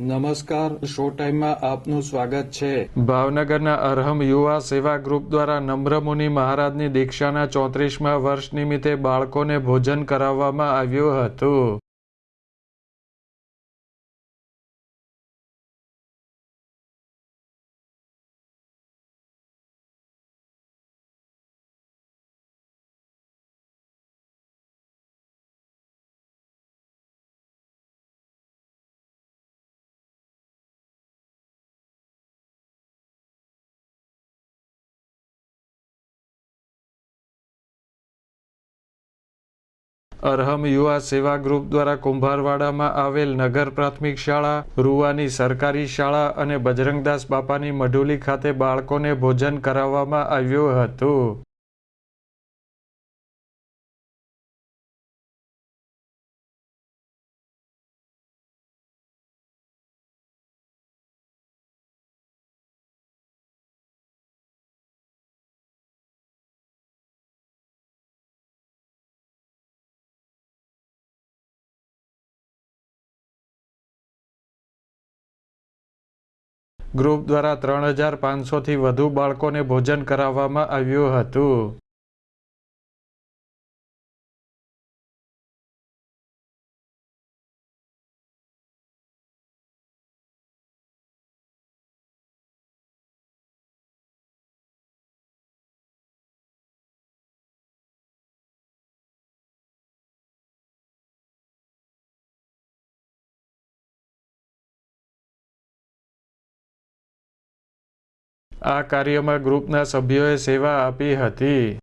નમસ્કાર શો ટાઈમમાં આપનું સ્વાગત છે. ભાવનગરના અરહમ યુવા સેવા ગ્રુપ દ્વારા નમ્રમુનિ મહારાજની દીક્ષાના ચોત્રીસમાં વર્ષ નિમિત્તે બાળકોને ભોજન કરાવવામાં આવ્યું હતું. અરહમ યુવા સેવા ગ્રુપ દ્વારા કુંભારવાડામાં આવેલ નગર પ્રાથમિક શાળા, રૂવાની સરકારી શાળા અને બજરંગદાસ બાપાની મઢુલી ખાતે બાળકોને ભોજન કરાવવામાં આવ્યું હતું. ગ્રુપ દ્વારા ત્રણ હજાર પાંચસોથી વધુ બાળકોને ભોજન કરાવવામાં આવ્યું હતું. આ કાર્યમાં ગ્રુપના સભ્યોએ સેવા આપી હતી.